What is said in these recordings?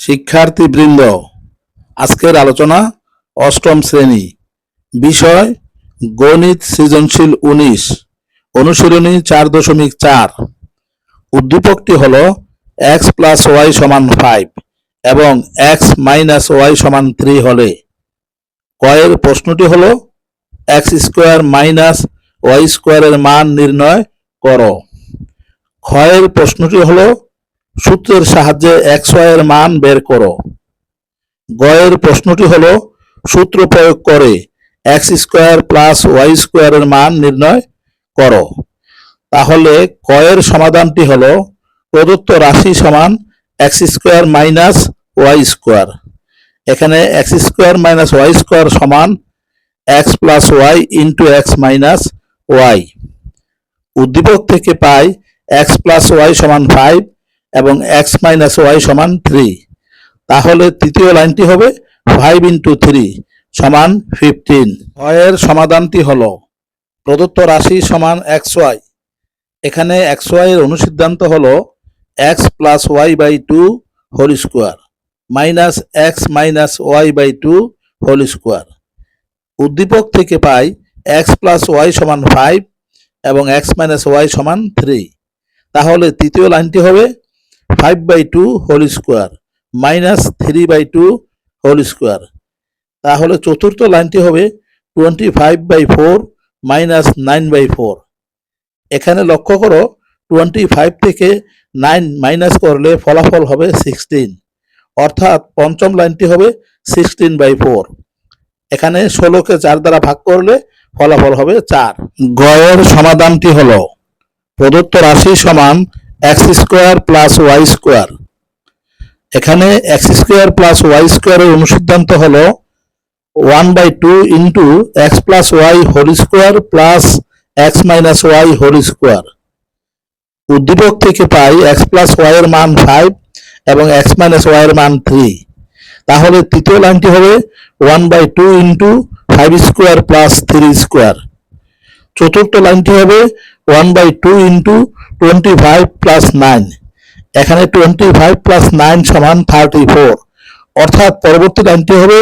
শিক্ষার্থীবৃন্দ, আজকের আলোচনা অষ্টম শ্রেণি। বিষয়, গণিত সৃজনশীল উনিশ, অনুশীলনী চার দশমিক চার। উদ্দীপকটি হল এক্স প্লাস ওয়াই সমান ফাইভ এবং এক্স মাইনাস ওয়াই সমান থ্রি হলে। কয়ের প্রশ্নটি হল এক্স স্কোয়ার মাইনাস ওয়াই স্কোয়ারের মান নির্ণয় করো। ক্ষয়ের প্রশ্নটি হলো সূত্রের সাহায্যে এক্সের মান বের করো। গয়ের প্রশ্নটি হলো, সূত্র প্রয়োগ করে এক্স স্কোয়ার প্লাস ওয়াই স্কোয়ারের মান নির্ণয় করো। তাহলে কয়ের সমাধানটি হলো, প্রদত্ত রাশি সমান x square minus y square এখানে x square minus y square সমান x plus y into x minus y. উদ্দীপক থেকে পাই এক্স প্লাস ওয়াই সমান ফাইভ এবং এক্স মাইনাস ওয়াই সমান থ্রি তাহলে তৃতীয় লাইনটি হবে ফাইভ ইন্টু থ্রি সমান ফিফটিন এর সমাধানটি হলো প্রদত্ত রাশি সমান এক্স ওয়াই এখানে এক্স ওয়াই এর অনুসিদ্ধান্ত হল x plus y by two whole square minus x minus y by two whole square উদ্দীপক থেকে পাই এক্স প্লাস ওয়াই সমান ফাইভ এবং এক্স মাইনাস ওয়াই সমান থ্রি তাহলে তৃতীয় লাইনটি হবে five by two whole square minus three by two whole square তাহলে চতুর্থ লাইনটি হবে twenty five by four minus nine by four এখানে লক্ষ্য করো টোয়েন্টি ফাইভ থেকে নাইন মাইনাস করলে ফলাফল হবে সিক্সটিন অর্থাৎ পঞ্চম লাইনটি হবে সিক্সটিন বাই ফোর এখানে ষোলোকে চার দ্বারা ভাগ করলে ফলাফল হবে চার। গয়ের সমাধানটি হলো, প্রদত্ত রাশি সমান x square plus y square. এখানে এক্স স্কোয়ার প্লাস ওয়াই স্কোয়ারের অনুসিদ্ধান্ত হলো one by two into x plus y whole square plus x minus y whole square. উদ্দীপক থেকে পাই এক্স প্লাস ওয়াই এর মান ফাইভ এবং এক্স মাইনাস ওয়াই এর মান থ্রি। তাহলে তৃতীয় লাইনটি হবে one by two into five square plus three square. চতুর্থ লাইনটি হবে one by two into twenty five plus nine এখানে টোয়েন্টি ফাইভ প্লাস নাইন সমান থার্টি ফোর অর্থাৎ পরবর্তী লাইনটি হবে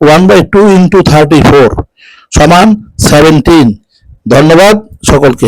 one by two into thirty four সমান সেভেন্টিন ধন্যবাদ সকলকে।